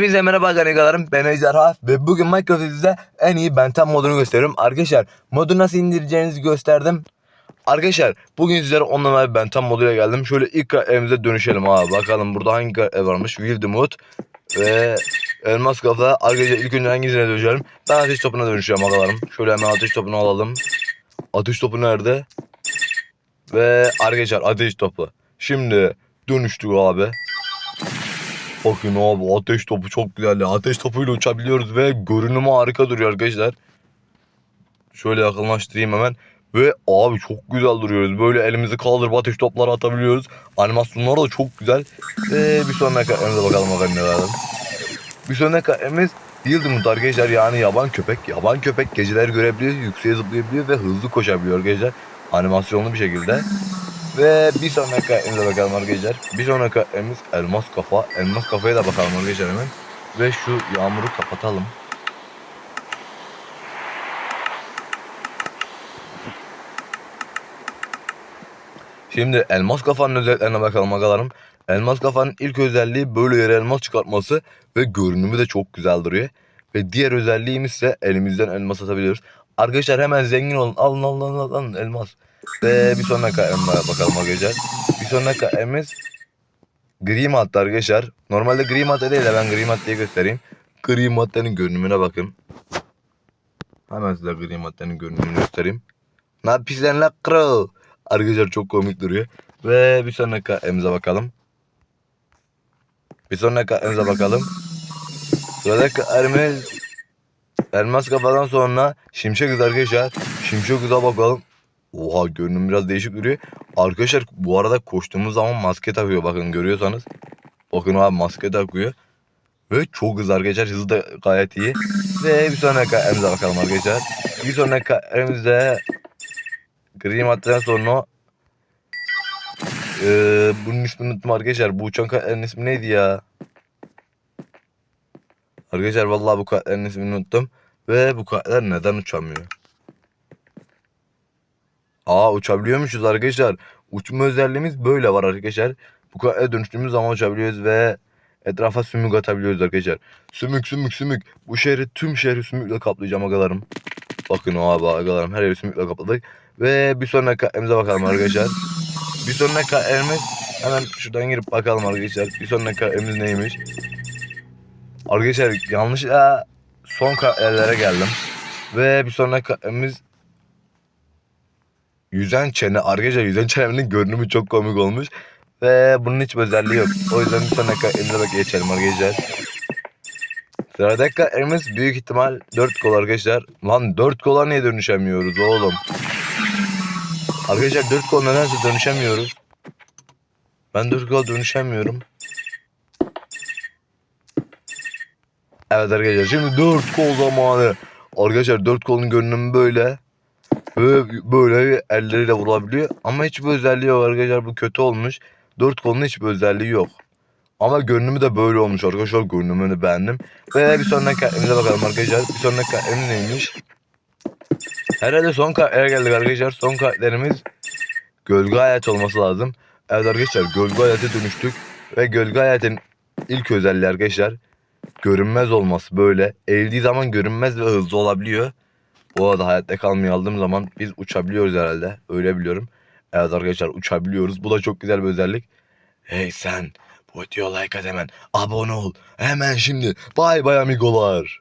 Hepinize merhaba kanikalarım ben Ejderha ve bugün Minecraft size en iyi Benten modunu gösteriyorum. Arkadaşlar modu nasıl indireceğinizi gösterdim. Arkadaşlar bugün sizlere 10 numara Benten moduyla geldim. Şöyle ilk evimize dönüşelim abi bakalım burada hangi ev varmış. Wild Mood ve Elmas Kafa. Arkadaşlar ilk önce hangisine dönüşelim? Ben ateş topuna dönüşeceğim agalarım. Şöyle hemen ateş topunu alalım. Ateş topu nerede? Ve arkadaşlar ateş topu. Şimdi dönüştük abi. Bakın abi ateş topu çok güzel ya. Ateş topuyla uçabiliyoruz ve görünümü harika duruyor arkadaşlar. Şöyle yakınlaştırayım hemen. Ve abi çok güzel duruyoruz. Böyle elimizi kaldırıp ateş topları atabiliyoruz. Animasyonlar da çok güzel. Ve bir sonraki kalemimize bakalım efendim ne var. Bir sonraki kalemimiz Yıldımut arkadaşlar yani yaban köpek. Yaban köpek geceler görebiliyor, yükseğe zıplayabiliyor ve hızlı koşabiliyor arkadaşlar. Animasyonlu bir şekilde. Ve bir sonraki kalemimize bakalım arkadaşlar. Bir sonraki kalemimiz elmas kafa. Elmas kafaya da bakalım arkadaşlar hemen. Ve şu yağmuru kapatalım. Şimdi elmas kafanın özelliklerine bakalım agalarım. Elmas kafanın ilk özelliği böyle yere elmas çıkartması ve görünümü de çok güzel duruyor. Ve diğer özelliğimiz ise elimizden elmas atabiliyoruz. Arkadaşlar hemen zengin olun. Alın alın, alın, alın elmas. Ve bir sonraki kalemime bakalım arkadaşlar. Bir sonraki kalemimiz gri madde arkadaşlar. Normalde gri madde değil de ben gri maddeyi göstereyim. Gri maddenin görünümüne bakın. Hemen size gri maddenin görünümünü göstereyim. Ne yapıyorsun lan kro? Arkadaşlar çok komik duruyor. Ve bir sonraki kalemimize bakalım. Bir sonraki kalemimize bakalım. Sıradaki kalemimiz elmas kafadan sonra şimşek kız arkadaşlar. Şimşek kıza bakalım. Oha görünüm biraz değişik duruyor. Arkadaşlar bu arada koştuğumuz zaman maske takıyor bakın görüyorsanız. Bakın abi maske takıyor. Ve çok hızlı arkadaşlar hızı da gayet iyi. Ve bir sonraki kalemimize bakalım arkadaşlar. Bir sonraki kalemimizde gri maddeden sonra ee, bunun ismini unuttum arkadaşlar. Bu uçan kartların ismi neydi ya? Arkadaşlar vallahi bu kartların ismini unuttum. Ve bu kartlar neden uçamıyor? Aa uçabiliyormuşuz arkadaşlar. Uçma özelliğimiz böyle var arkadaşlar. Bu kartlara dönüştüğümüz zaman uçabiliyoruz ve etrafa sümük atabiliyoruz arkadaşlar. Sümük sümük sümük. Bu şehri tüm şehri sümükle kaplayacağım agalarım. Bakın o abi agalarım her yeri sümükle kapladık. Ve bir sonraki kartlarımıza bakalım arkadaşlar. Bir sonraki kartlarımız hemen şuradan girip bakalım arkadaşlar. Bir sonraki kartlarımız neymiş? Arkadaşlar yanlışlıkla son kartlara geldim. Ve bir sonraki kartlarımız Yüzen çene. Arkadaşlar yüzen çenenin görünümü çok komik olmuş. Ve bunun hiçbir özelliği yok. O yüzden bir sonraki elimize bak geçelim arkadaşlar. Sıradaki kartlarımız büyük ihtimal 4 kol arkadaşlar. Lan 4 kola niye dönüşemiyoruz oğlum? Arkadaşlar 4 kol nedense dönüşemiyoruz. Ben 4 kola dönüşemiyorum. Evet arkadaşlar şimdi 4 kol zamanı. Arkadaşlar 4 kolun görünümü böyle. Böyle, böyle elleriyle vurabiliyor. Ama hiçbir özelliği yok arkadaşlar. Bu kötü olmuş. Dört kolun hiçbir özelliği yok. Ama görünümü de böyle olmuş arkadaşlar. Görünümünü beğendim. Ve bir sonraki kalemimize bakalım arkadaşlar. Bir sonraki kalemimiz neymiş? Herhalde son kartlere geldik arkadaşlar. Son kartlarımız gölge hayat olması lazım. Evet arkadaşlar gölge hayata dönüştük. Ve gölge hayatın ilk özelliği arkadaşlar görünmez olması böyle. Eğildiği zaman görünmez ve hızlı olabiliyor. Bu arada hayatta kalmayı aldığım zaman biz uçabiliyoruz herhalde. Öyle biliyorum. Evet arkadaşlar uçabiliyoruz. Bu da çok güzel bir özellik. Hey sen bu videoya like at hemen. Abone ol. Hemen şimdi. Bay bay amigolar.